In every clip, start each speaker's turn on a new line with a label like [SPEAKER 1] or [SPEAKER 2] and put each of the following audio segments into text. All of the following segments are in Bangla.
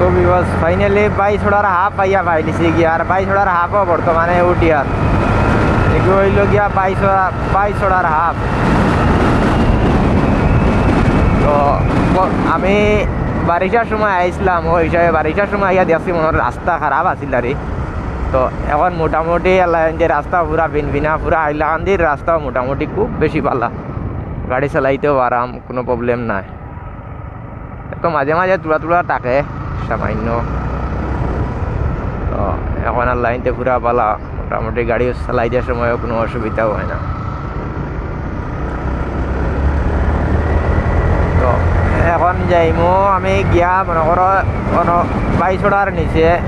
[SPEAKER 1] তো বিবাস ফাইনালি বাই ছোড়ার হাফ পাইয়া পাই দিছি গিয়া আর বাই ছোড়ার হাফও বর্তমানে উঠিয়ার এগুলো হইল গিয়া বাই ছড়া বাই ছড়ার হাফ তো আমি বারিশার সময় আইসলাম ওই হিসাবে বারিশার সময় আইয়া দেখছি মনে রাস্তা খারাপ আছিল আর তো এখন মোটামুটি যে রাস্তা পুরা ভিনভিনা পুরা হাইলাকান্দির রাস্তাও মোটামুটি খুব বেশি পালা গাড়ি চালাইতেও আরাম কোনো প্রবলেম নাই তো মাঝে মাঝে তুলা তুলা থাকে সামান্য। তো, এখন আর লাইনতে পুরা পালা। মোটামুটি গাড়ি চালাই দেওয়ার সময়ও কোনো অসুবিধাও হয় না। তো, এখন যাইমো, আমি গিয়া মনে করো কোনো বাইশোড়ার নিচে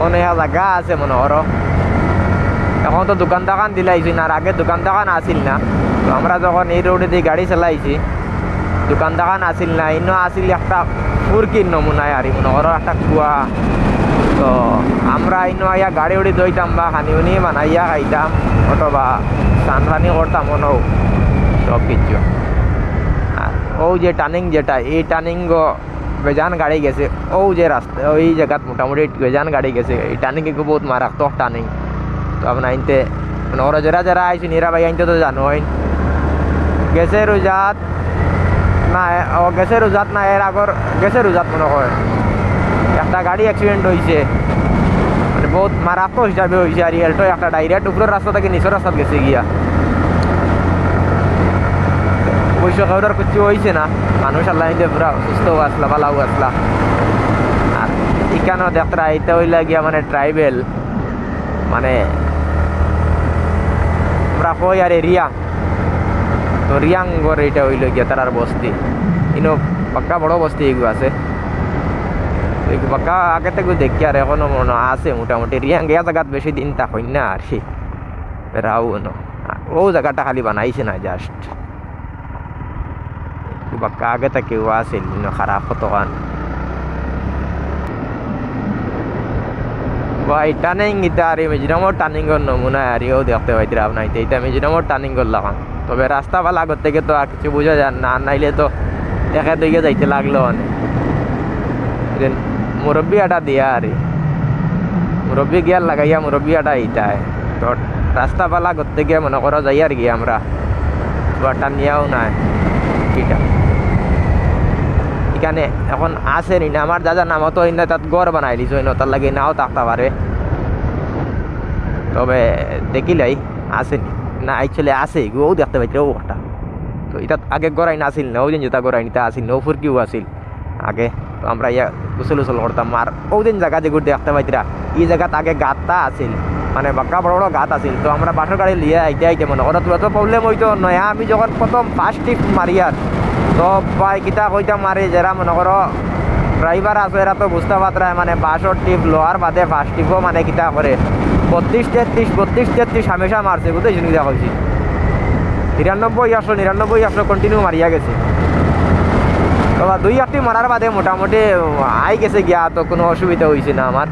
[SPEAKER 1] অনেক জায়গা আছে মনে করো। এখন তো দোকান দোকান দিলাইছি না আগে দোকান দোকান আসিল না। তো, আমরা যখন এই রোডে দিয়ে গাড়ি চালাইছি দোকান দোকান আসিল না ইনো আসিল একটা ফুরকির নমুনায় আর মনে করো একটা কুয়া তো আমরা ইনো আইয়া গাড়ি উড়ি দইতাম বা খানি উনি বানাইয়া খাইতাম অথবা স্নান ফানি করতাম মনেও সব কিছু আর ও যে টার্নিং যেটা এই টার্নিং বেজান গাড়ি গেছে ও যে রাস্তা ওই জায়গাত মোটামুটি বেজান গাড়ি গেছে এই টার্নিং কিন্তু বহুত মারাত্মক টার্নিং তো আপনার আইনতে মানে ওরা যারা যারা আইসি নিরা ভাই আইনতে তো জানোই গেছে রোজাত না ও গেছে রোজাত না এর আগর গেছে রোজাত মনে হয় একটা গাড়ি অ্যাক্সিডেন্ট হয়েছে মানে বহুত মারাত্মক হিসাবে হয়েছে আর এলটো একটা ডাইরেক্ট উপরের রাস্তা থেকে নিচের রাস্তাত গেছে গিয়া। অবশ্য কাউরার কিছু হয়েছে না। মানুষ আল্লাহ পুরা সুস্থ আসলা ভালাও আসলা আর এখানেও দেখরা এটা হইলা গিয়া মানে ট্রাইবেল মানে আমরা কই আরে রিয়াং তো রিয়াঙ্গর এটা হইল গিয়া তারার বস্তি ইনো পাক্কা বড় বস্তি এগুলো আছে পাক্কা আগে থেকে দেখি আর এখনও মনে আছে মোটামুটি রিয়াং গিয়া জায়গাত বেশি দিন তা হই না আর কি রাও নো ও জায়গাটা খালি বানাইছে না জাস্ট বাক্কা আগে থেকেও আছিল ইনো খারাপ কতখান ভাই টার্নিং ইটা আর মিজোরামর টার্নিং নমুনা আর ইও দেখতে পাইতে আপনার এটা মিজোরামর টার্নিং করলাম তবে রাস্তা ভালো আগর থেকে তো আর কিছু বোঝা যায় না। নাইলে তো একে দিকে যাইতে লাগল অনেক। মুরব্বী আটা দিয়া আর। মুরব্বী গিয়ার লাগাইয়া মুরব্বী আটা ইটায় তো রাস্তা পালা করতে গিয়ে মনে করো যাই আর কি আমরা। বাটা নিয়েও নাই। এটা এখানে এখন আছে নি না, আমার দাদার নাম তো ইন্না তাত গড় বানাই দিছো দিছ তার লাগে নাও থাকতে পারে তবে দেখিলাই, আছে নি। না অ্যাকচুয়ালি আছে ও দেখতে পাইছে ও একটা। তো এটা আগে গড়াই না আসিল না ওই দিন যেটা গড়াই নিতে আসিল না ও ফুরকিও আসিল আগে তো আমরা ইয়া গুসল উসল করতাম, আর ওই দিন জায়গা যেগুলো দেখতে পাইতরা এই জায়গাত আগে গাতটা আছিল মানে বাক্কা বড় বড় গাত আছিল। তো আমরা বাসর গাড়ি লিয়ে আইতে আইতে মনে তোরা তো প্রবলেম হইতো নয়া, আমি যখন প্রথম ফার্স্ট টিপ মারি আর, তো ভাই কিতা কইতা মারি যারা মনে করো ড্রাইভার আছে, এরা তো বুঝতে পারতাম মানে বাসর টিপ লোহার বাদে ফার্স্ট টিপও মানে কিতা করে। বত্রিশ তেত্রিশ বত্রিশ তেত্রিশ হামেশা মারছে বুঝতে শুনি দেখা হয়েছি নিরানব্বই আসলো নিরানব্বই আসলো কন্টিনিউ মারিয়া গেছে। তো দুই আটটি মারার বাদে মোটামুটি আই গেছে গিয়া, তো কোনো অসুবিধা হয়েছে না আমার।